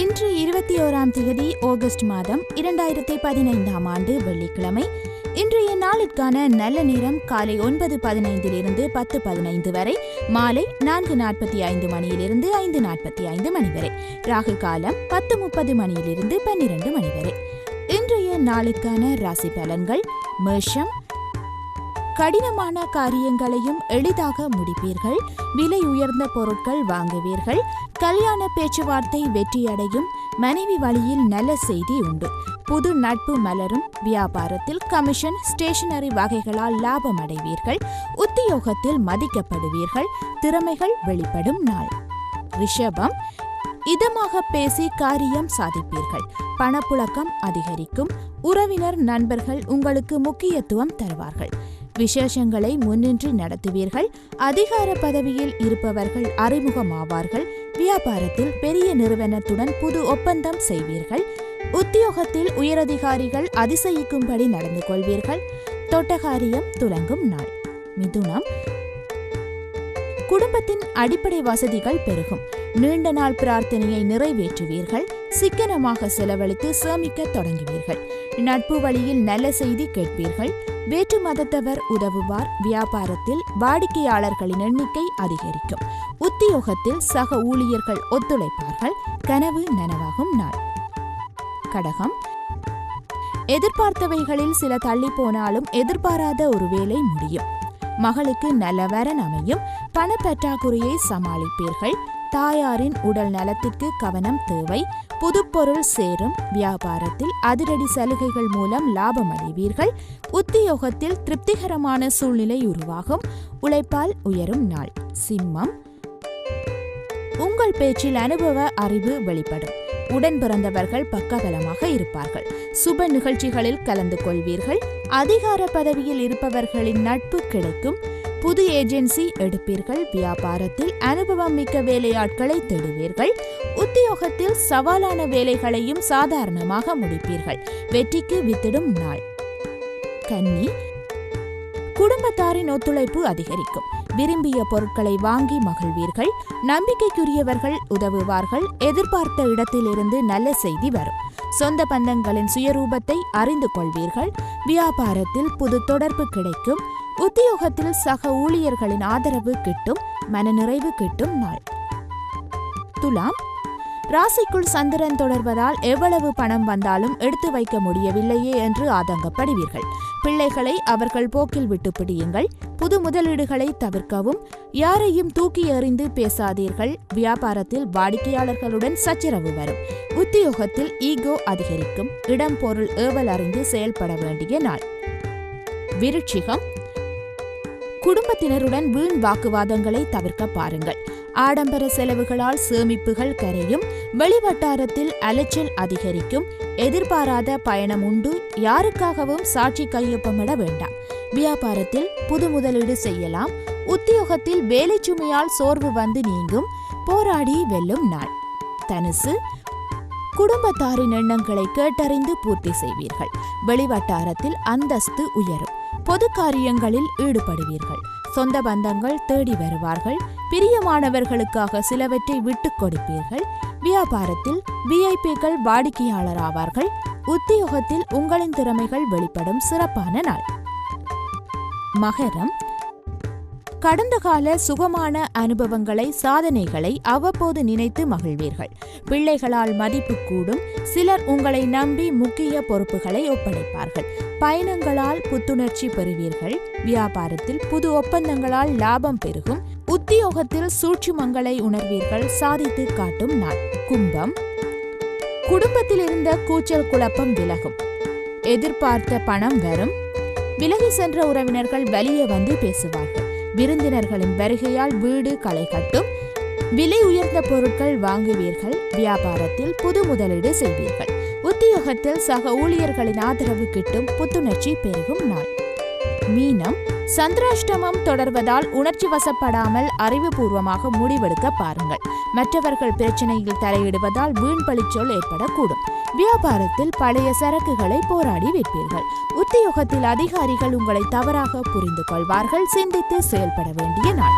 இன்று இருபத்தி ஓராம் தேதி ஆகஸ்ட் மாதம் இரண்டாயிரத்தி பதினைந்தாம் ஆண்டு வெள்ளிக்கிழமை. இன்றைய நாளிற்கான நல்ல நேரம் காலை ஒன்பது பதினைந்திலிருந்து பத்து பதினைந்து வரை மாலை நான்கு நாற்பத்தி ஐந்து மணியிலிருந்து ஐந்து நாற்பத்தி ஐந்து மணி வரை ராகு காலம் பத்து முப்பது மணியிலிருந்து பன்னிரண்டு மணி வரை. இன்றைய நாளுக்கான ராசி பலன்கள் மேஷம் கடினமான காரியங்களையும் எளிதாக முடிப்பீர்கள். விலை உயர்ந்த பொருட்கள் வாங்குவீர்கள். கல்யாண பேச்சுவார்த்தை வெற்றியடையும். மனைவி வழியில் நல்ல செய்தி உண்டு. புது நட்பு மலரும். வியாபாரத்தில் கமிஷன் ஸ்டேஷனரி வகைகளால் லாபம் அடைவீர்கள். உத்தியோகத்தில் மதிக்கப்படுவீர்கள். திறமைகள் வெளிப்படும் நாள். ரிஷபம். இதமாக பேசி காரியம் சாதிப்பீர்கள். பணப்புழக்கம் அதிகரிக்கும். உறவினர் நண்பர்கள் உங்களுக்கு முக்கியத்துவம் தருவார்கள். விசேஷங்களை முன்னின்று நடத்துவீர்கள். அதிகார பதவியில் இருப்பவர்கள் அறிமுகமாவார்கள். வியாபாரத்தில் பெரிய நிறுவனத்துடன் புது ஒப்பந்தம் செய்வீர்கள். உத்தியோகத்தில் உயரதிகாரிகள் அதிசயிக்கும்படி நடந்து கொள்வீர்கள். தொட்டகாரியம் துலங்கும் நாள். மிதுனம். குடும்பத்தின் அடிப்படை வசதிகள் பெருகும். நீண்ட நாள் பிரார்த்தனையை நிறைவேற்றுவீர்கள். சிக்கனமாக செலவழித்து சேமிக்க தொடங்குவீர்கள். நட்பு வழியில் நல்ல செய்தி கேட்பீர்கள். வேற்று மதத்தவர் உதவுவார். வியாபாரத்தில் வாடிக்கையாளர்களின் எண்ணிக்கை அதிகரிக்கும். உத்தியோகத்தில் சக ஊழியர்கள் ஒத்துழைப்பார்கள். கனவு நனவாகும் நாள். கடகம். எதிர்பார்த்தவைகளில் சில தள்ளி போனாலும் எதிர்பாராத ஒரு வேலை முடியும். மகளுக்கு நல்ல வரன் அமையும். பணப்பற்றாக்குறையை சமாளிப்பீர்கள். தாயாரின் உடல் நலத்திற்கு கவனம் தேவை. புதுப்பொருள் சேரும். வியாபாரத்தில் அதிரடி சலுகைகள் மூலம் லாபம் அடைவீர்கள். உத்தியோகத்தில் திருப்திகரமான சூழ்நிலை உருவாகும். உழைப்பால் உயரும் நாள். சிம்மம். உங்கள் பேச்சில் அனுபவ அறிவு வெளிப்படும். உடன் பிறந்தவர்கள் பக்கபலமாக இருப்பார்கள். சுப நிகழ்ச்சிகளில் கலந்து கொள்வீர்கள். அதிகார பதவியில் இருப்பவர்களின் நட்பு கிடைக்கும். புது ஏஜென்சி எடுப்பீர்கள் வியாபாரத்தில் அனுபவம் மிக்க வேலையாட்களை தேடுவீர்கள் உத்தியோகத்தில் சவாலான வேலைகளையும் சாதாரணமாக முடிப்பீர்கள் வெற்றிக்கு வித்திடும் நாள். கன்னி குடும்பத்தாரின் ஒத்துழைப்பு அதிகரிக்கும். விரும்பிய பொருட்களை வாங்கி மகிழ்வீர்கள் நம்பிக்கைக்குரியவர்கள் உதவுவார்கள் எதிர்பார்த்த இடத்திலிருந்து நல்ல செய்தி வரும். சொந்த பந்தங்களின் சுயரூபத்தை அறிந்து கொள்வீர்கள் வியாபாரத்தில் புது தொடர்பு கிடைக்கும் உத்தியோகத்தில் சக ஊழியர்களின் ஆதரவு கிட்டும் மனநிறைவு கிட்டும் நாள். துலாம் ராசிக்குள் சந்திரன் தொடர்வதால் எவ்வளவு பணம் வந்தாலும் எடுத்து வைக்க முடியவில்லையே என்று ஆதங்கப்படுவீர்கள். பிள்ளைகளை அவர்கள் போக்கில் விட்டு பிடியுங்கள். புது முதலீடுகளை தவிர்க்கவும். யாரையும் தூக்கி எறிந்து பேசாதீர்கள். வியாபாரத்தில் வாடிக்கையாளர்களுடன் சச்சரவு வரும். உத்தியோகத்தில் ஈகோ அதிகரிக்கும். இடம் பொருள் ஏவல் அறிந்து செயல்பட வேண்டிய நாள். விருட்சிகம் குடும்பத்தினருடன் வீண் வாக்குவாதங்களை தவிர்க்க பாருங்கள். ஆடம்பர செலவுகளால் சேமிப்புகள் கரையும் வெளிவட்டாரத்தில் அலைச்சல் அதிகரிக்கும் எதிர்பாராத பயணம் உண்டு யாருக்காகவும் சாட்சி கையொப்பமிட வேண்டாம். வியாபாரத்தில் புது முதலீடு செய்யலாம் உத்தியோகத்தில் வேலை சுமையால் சோர்வு வந்து நீங்கும் போராடி வெல்லும் நாள். தனுசு குடும்பத்தாரின் எண்ணங்களை கேட்டறிந்து பூர்த்தி செய்வீர்கள். வெளிவட்டாரத்தில் அந்தஸ்து உயரும். பொது காரியங்களில் ஈடுபடுவீர்கள். சொந்த பந்தங்கள் தேடி வருவார்கள். பிரியமானவர்களுக்காக சிலவற்றை விட்டுக் கொடுப்பீர்கள். வியாபாரத்தில் விஐபிகள் வாடிக்கையாளர் ஆவார்கள் உத்தியோகத்தில் உங்களின் திறமைகள் வெளிப்படும் சிறப்பான நாள். மகரம் கடந்த கால சுகமான அனுபவங்களை சாதனைகளை அவ்வப்போது நினைத்து மகிழ்வீர்கள். பிள்ளைகளால் மதிப்பு கூடும் சிலர் உங்களை நம்பி முக்கிய பொறுப்புகளை ஒப்படைப்பார்கள். பயணங்களால் புத்துணர்ச்சி பெறுவீர்கள். வியாபாரத்தில் புது ஒப்பந்தங்களால் லாபம் பெருகும். உத்தியோகத்தில் சூட்சுமங்களை உணர்வீர்கள். சாதித்து காட்டும் நாள். கும்பம். குடும்பத்தில் இருந்த கூச்சல் குழப்பம் விலகும். எதிர்பார்த்த பணம் வரும். விலகி சென்ற உறவினர்கள் வெளியே வந்து பேசுவார்கள். விருந்தினர்களின் வருகையால் வீடு களை கட்டும். விலை உயர்ந்த பொருட்கள் வாங்குவீர்கள். வியாபாரத்தில் புது முதலீடு செய்வீர்கள். உத்தியோகத்தில் சக ஊழியர்களின் ஆதரவு கிட்டும். புத்துணர்ச்சி பெருகும் நாள். மீனம் சந்திராஷ்டமம் தொடர்வதால் உணர்ச்சி வசப்படாமல் அறிவுபூர்வமாக முடிவெடுக்க பாருங்கள். மற்றவர்கள் பிரச்சனையில் தலையிடுவதால் வீண் பழிச்சொல் ஏற்படக்கூடும். வியாபாரத்தில் பழைய சரக்குகளை போராடி விற்பீர்கள். உத்தியோகத்தில் அதிகாரிகள் உங்களை தவறாக புரிந்து கொள்வார்கள் சிந்தித்து செயல்பட வேண்டிய நாள்.